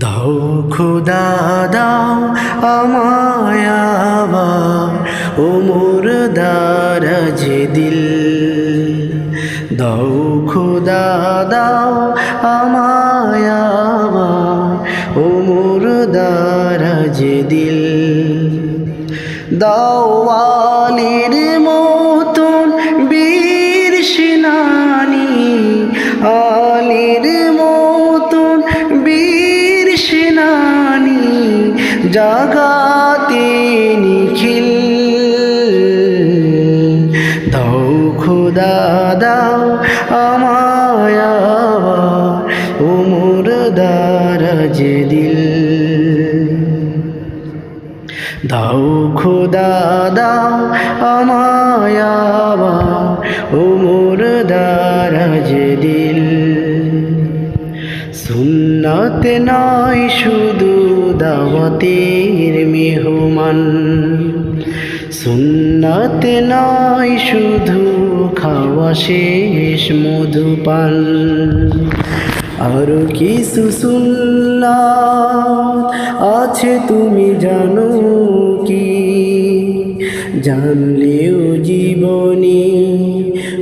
দাও খুদা, দাও আমায় আবার, ও মোর দারাজ দিল। দাও খুদা, দাও আমায়াবা ও মোর দারাজ দিল। দাওয়ালির মতন জাগাতে নিখিল। দাও খোদা, দাও আমায় আবার ও মোর দারাজ দিল। দাও খোদা, দাও আমায় আবার ও মোর দারাজ দিল। সুন্নাত নয় শুধু দাওয়াতের মেহমান। সুন্নাত নয় শুধু খাওয়া শেষ মধুপান। আরও কিছু সুন্নাত আছে তুমি জানো কি? জানলেও জীবনী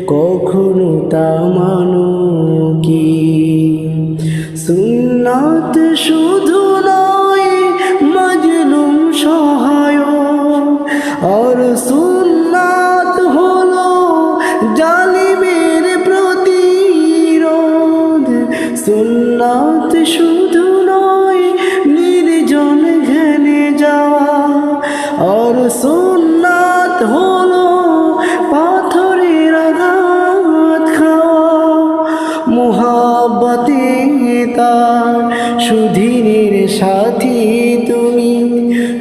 কখনো তা মানো কি? সুন্নাত সুন্নাত শুধু নয়, নির্জন ঘেনে যাওয়া। আর সুন্নাত হলো পাথরের আঘাত খাওয়া। মোহাব্বতে তার সুধীরের সাথী তুমি,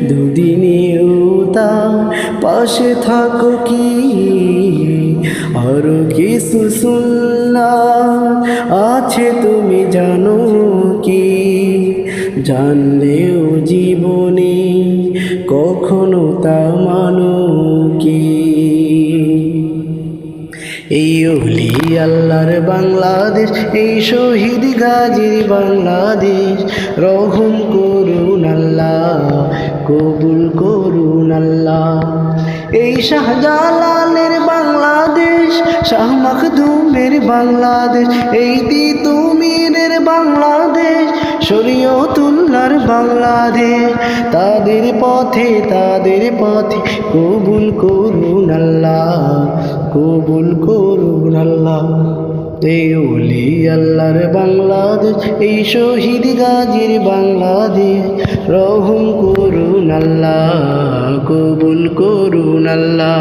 দুদিনেও তার পাশে থাকো কি? আরও শুননা আছে তুমি জানো কি? জানলেও জীবনে কখনো তা মানো কি? এই অলি আল্লাহর বাংলাদেশ, এই শহীদ গাজীর বাংলাদেশ। রহম করুন আল্লাহ, কবুল করুন আল্লাহ। এই শাহজালালের বাংলাদেশ, এই তিতুমিরের বাংলাদেশ শরীয়তুল্লার বাংলাদেশ। তাদের পথে তাদের পথে কবুল করুন আল্লাহ, কবুল করুন আল্লাহ। ওলি আল্লাহর বাংলাদেশ, এই শহীদ গাজীর বাংলাদেশ, রহম করুন আল্লাহ, কবুল করুন আল্লাহ।